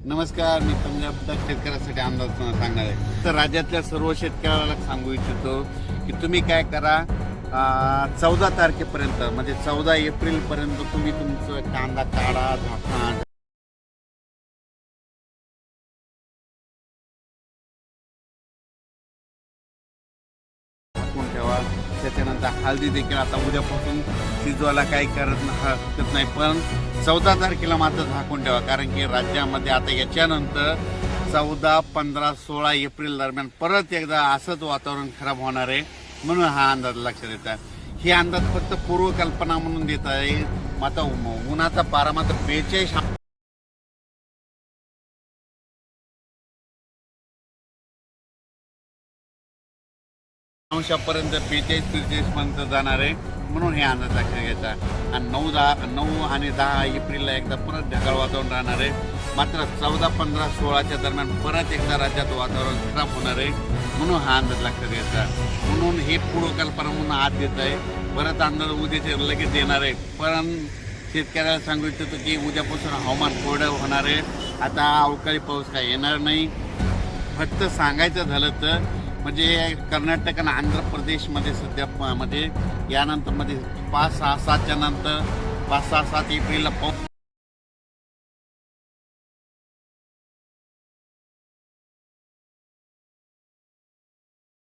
नमस्कार मी पंजाब शेतकऱ्यासाठी अंदाज सांगणार आहे. तर राज्यातल्या सर्व शेतकऱ्याला सांगू इच्छितो की तुम्ही काय करा चौदा तारखेपर्यंत म्हणजे चौदा एप्रिलपर्यंत तुम्ही तुमचं कांदा काढा झाकण त्याच्यानंतर हळदी देखील आता उद्यापासून शिजवायला काही करत हरकत नाही. पण चौदा तारखेला मात्र झाकून ठेवा. कारण की राज्यामध्ये आता याच्यानंतर चौदा पंधरा सोळा एप्रिल दरम्यान परत एकदा असंच वातावरण खराब होणार आहे म्हणून हा अंदाज लक्षात येत आहे. हे अंदाज फक्त पूर्वकल्पना म्हणून देत आहे. माता उन्हाचा पारा मात्र बेचाळीस अंशापर्यंत बेचाळीस त्रेचाळीसपर्यंत जाणार आहे. म्हणून हे अंदाज लक्षात घ्यायचा. आणि नऊ दहा नऊ आणि दहा एप्रिलला एकदा परत ढगाळ वातावरण राहणार आहे. मात्र चौदा पंधरा सोळाच्या दरम्यान परत एकदा राज्यात वातावरण खराब होणार आहे. म्हणून हा अंदाज लक्षात घ्यायचा. म्हणून हे पूर्वकल्पना म्हणून आत देत आहे. परत अंदाज उद्याचे लगेच देणार आहे. पण शेतकऱ्याला सांगू इच्छितो की उद्यापासून हवामान कोरडं होणार आहे. आता अवकाळी पाऊस काय येणार नाही. फक्त सांगायचं झालं तर म्हणजे कर्नाटक आणि आंध्र प्रदेशमध्ये सध्या मध्ये यानंतरमध्ये पाच सहा सातच्या नंतर पाच सहा सात एप्रिलला पाऊस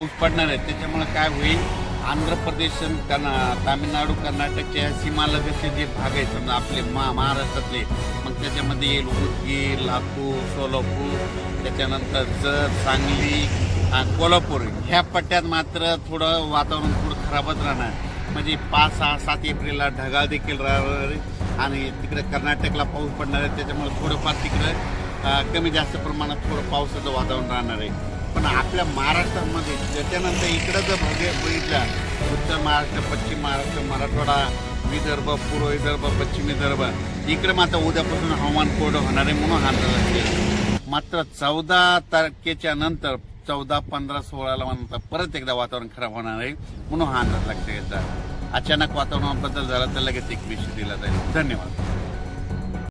पाऊस पडणार आहे. त्याच्यामुळे काय होईल? आंध्र प्रदेश तामिळनाडू कर्नाटकच्या सीमालगतचे जे भाग आहेत समजा आपले मा महाराष्ट्रातले मग त्याच्यामध्ये येईल उदगीर लातूर सोलापूर त्याच्यानंतर जत सांगली कोल्हापूर. ह्या पट्ट्यात मात्र थोडं वातावरण थोडं खराबच राहणार. म्हणजे पाच सहा सात एप्रिलला ढगाळ देखील राहणार आहे आणि तिकडे कर्नाटकला पाऊस पडणार आहे त्याच्यामुळे थोडंफार तिकडं कमी जास्त प्रमाणात थोडं पावसाचं वातावरण राहणार आहे. पण आपल्या महाराष्ट्रामध्ये त्याच्यानंतर इकडं जर भाग्य बघितला उत्तर महाराष्ट्र पश्चिम महाराष्ट्र मराठवाडा विदर्भ पूर्व विदर्भ पश्चिम विदर्भ इकडे मात्र उद्यापासून हवामान कोरडं होणार आहे म्हणून हा अंदाज असेल मात्र चौदा तारखेच्या नंतर चौदा पंधरा सोळाला म्हणता परत एकदा वातावरण खराब होणार आहे. म्हणून हा अंदाज लक्षात घ्यायचा अचानक वातावरणात बदल झाला तर लगेच एक विषय दिला जाईल. धन्यवाद.